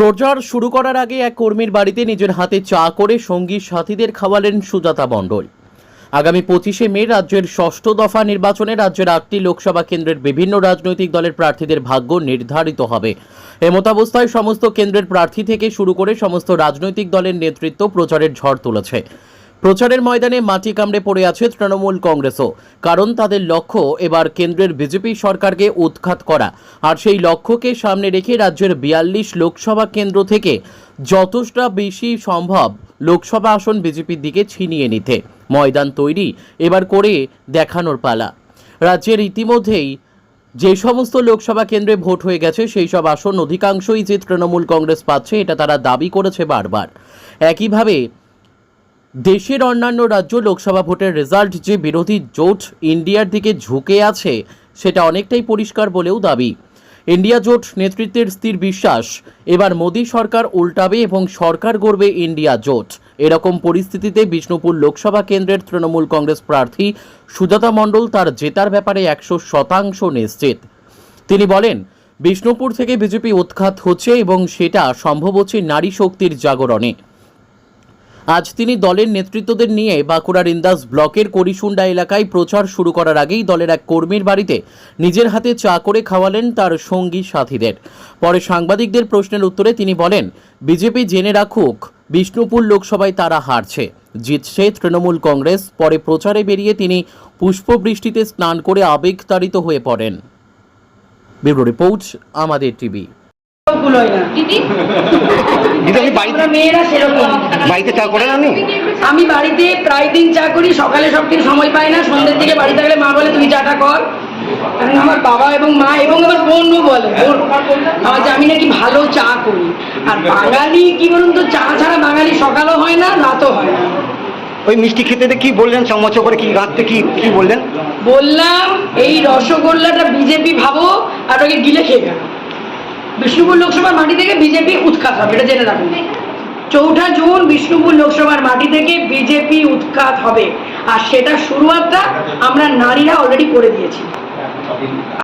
প্রচার শুরু করার আগে এক কর্মীর বাড়িতে নিজের হাতে চা করে সঙ্গী সাথীদের খাওয়ালেন সুজাতা মণ্ডল। আগামী পঁচিশে মে রাজ্যের ষষ্ঠ দফা নির্বাচনে রাজ্যের আটটি লোকসভা কেন্দ্রের বিভিন্ন রাজনৈতিক দলের প্রার্থীদের ভাগ্য নির্ধারিত হবে। এমতাবস্থায় সমস্ত কেন্দ্রের প্রার্থী থেকে শুরু করে সমস্ত রাজনৈতিক দলের নেতৃত্ব প্রচারের ঝড় তুলেছে। প্রচারের ময়দানে মাটি কামড়ে পড়ে আছে তৃণমূল কংগ্রেসও। কারণ তাদের লক্ষ্য এবার কেন্দ্রের বিজেপি সরকারকে উৎখাত করা। আর সেই লক্ষ্যকে সামনে রেখে রাজ্যের বিয়াল্লিশ লোকসভা কেন্দ্র থেকে যতটা বেশি সম্ভব লোকসভা আসন বিজেপির দিকে ছিনিয়ে নিতে। ময়দান তৈরি এবার করে দেখানোর পালা। রাজ্যের ইতিমধ্যেই যে সমস্ত লোকসভা কেন্দ্রে ভোট হয়ে গেছে, সেই সব আসন অধিকাংশই যে তৃণমূল কংগ্রেস পাচ্ছে, এটা তারা দাবি করেছে বারবার। একইভাবে দেশের অন্যান্য রাজ্য লোকসভা ভোটের রেজাল্ট যে বিরোধী জোট ইন্ডিয়ার দিকে ঝুঁকে আছে, সেটা অনেকটাই পরিষ্কার বলেও দাবি। ইন্ডিয়া জোট নেতৃত্বের স্থির বিশ্বাস, এবার মোদী সরকার উল্টাবে এবং সরকার গড়বে ইন্ডিয়া জোট। এরকম পরিস্থিতিতে বিষ্ণুপুর লোকসভা কেন্দ্রের তৃণমূল কংগ্রেস প্রার্থী সুজাতা মণ্ডল তার জেতার ব্যাপারে একশো শতাংশ নিশ্চিত। তিনি বলেন, বিষ্ণুপুর থেকে বিজেপি উৎখাত হচ্ছে এবং সেটা সম্ভব হচ্ছে নারী শক্তির জাগরণে। আজ তিনি দলের নেতৃত্বদের নিয়ে বাঁকুড়ার ইন্দাস ব্লকের করিসুন্ডা এলাকায় প্রচার শুরু করার আগেই দলের এক কর্মীর বাড়িতে নিজের হাতে চা করে খাওয়ালেন তার সঙ্গী সাথীদের। পরে সাংবাদিকদের প্রশ্নের উত্তরে তিনি বলেন, বিজেপি জেনে রাখুক, বিষ্ণুপুর লোকসভায় তারা হারছে। জিতছে তৃণমূল কংগ্রেস। পরে প্রচারে বেরিয়ে তিনি পুষ্পবৃষ্টিতে স্নান করে আবেগতাড়িত হয়ে পড়েন। ব্যুরো রিপোর্ট, আমাদের টিভি। বাড়িতে চা করেন আপনি আমি বাড়িতে প্রায় দিন চা করি সকালে সব দিন সময় পাই না। সন্ধ্যের দিকে বাড়ি থাকলে মা বলে তুই চাটা কর। আমার বাবা এবং মা এবং আমার বোনও বলে যে আমি নাকি ভালো চা করি। আর বাঙালি কি বলুন তো চা ছাড়া বাঙালি সকালও হয় না রাতও হয় না। ওই মিষ্টি খেতে কি বললেন? চামচ করে কি গাঁততে কি কি বললেন? বললাম এই রসগোল্লাটা বিজেপি ভাবো আর ওকে গিলে খেয়ে গেল বিষ্ণুপুর লোকসভার মাটি থেকে বিজেপি উৎখাত হবে, এটা জেনে রাখুন। চৌঠা জুন বিষ্ণুপুর লোকসভার মাটি থেকে বিজেপি উৎখাত হবে। আর সেটা শুরুয়াতটা আমরা নারীরা অলরেডি করে দিয়েছি।